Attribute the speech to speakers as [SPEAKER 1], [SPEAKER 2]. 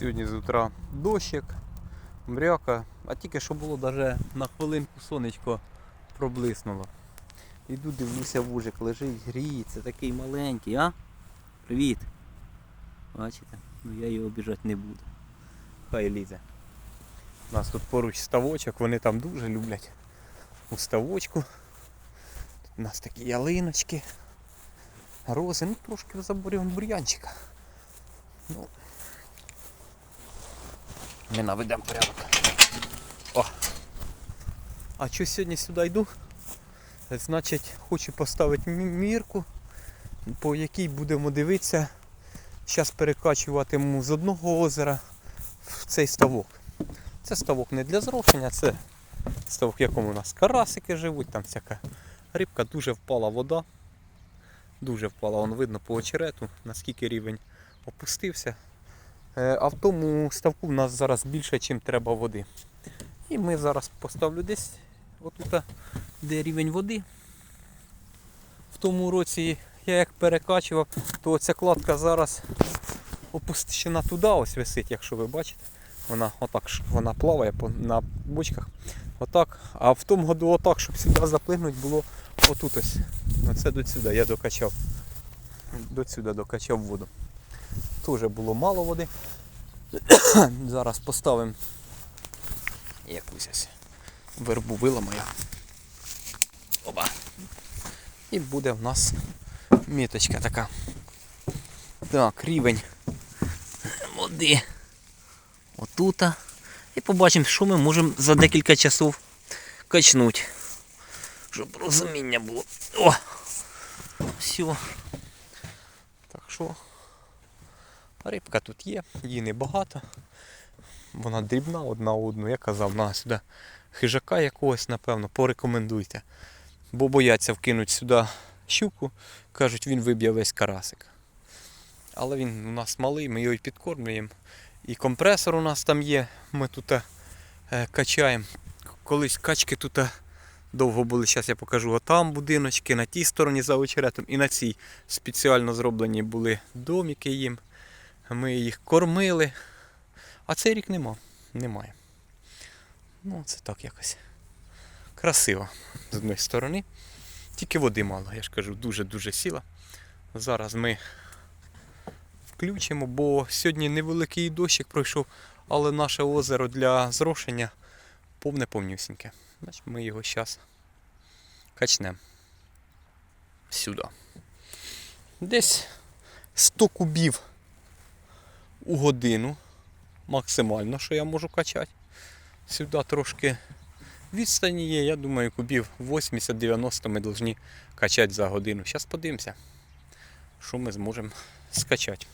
[SPEAKER 1] Сьогодні з утра дощик, мряка, а тільки що було навіть на хвилинку сонечко проблиснуло. Іду, дивлюся, вужик лежить, гріється, такий маленький, а? Привіт. Бачите? Ну я його обіжати не буду. Хай лізе. У нас тут поруч ставочок, вони там дуже люблять у ставочку. Тут у нас такі ялиночки, рози, ну трошки в заборі вон бур'янчика. Ну, ми наведемо порядок. О! А що сьогодні сюди йду? Значить, хочу поставити мірку, по якій будемо дивитися. Зараз перекачуватиму з одного озера в цей ставок. Це ставок не для зрошення, це ставок, в якому у нас карасики живуть, там всяка рибка, дуже впала вода. Дуже впала, вон видно по очерету, наскільки рівень опустився. Е, А в тому ставку в нас зараз більше, ніж треба води. І ми зараз поставлю десь отут, де рівень води. В тому році я як перекачував, то ця кладка зараз опущена туди, ось висить, якщо ви бачите. Вона отак вона плаває на бочках. Отак. А в тому году отак, щоб сюди заплигнути, було отут ось. Оце до сюди я докачав. До сюди докачав воду. Теж було мало води. Зараз поставимо якусь ось вербу виламаю. Оба. І буде в нас міточка така. Так, рівень води. Отута. І побачимо, що ми можемо за декілька часов качнути. Щоб розуміння було. О! Все. Так що рибка тут є, її небагато. Вона дрібна одна одну. Я казав, на сюди хижака якогось, напевно, порекомендуйте. Бо бояться вкинуть сюди щуку, кажуть, він виб'є весь карасик. Але він у нас малий, ми його і підкормлюємо. І компресор у нас там є, ми тут е, качаємо. Колись качки тут е, довго були, зараз я покажу. Отам будиночки, на тій стороні за очеретом і на цій спеціально зроблені були домики їм. Ми їх кормили. А цей рік нема. Немає. Ну, це так якось. Красиво з одної сторони. Тільки води мало, я ж кажу, дуже-дуже сіла. Зараз ми включимо, бо сьогодні невеликий дощик пройшов, але наше озеро для зрошення повне повнюсіньке. Значить, ми його зараз качнемо сюди. Десь 100 кубів у годину. Максимально, що я можу качати. Сюди трошки відстані є, я думаю, кубів 80-90 ми повинні качати за годину. Зараз подивимося, що ми зможемо скачати.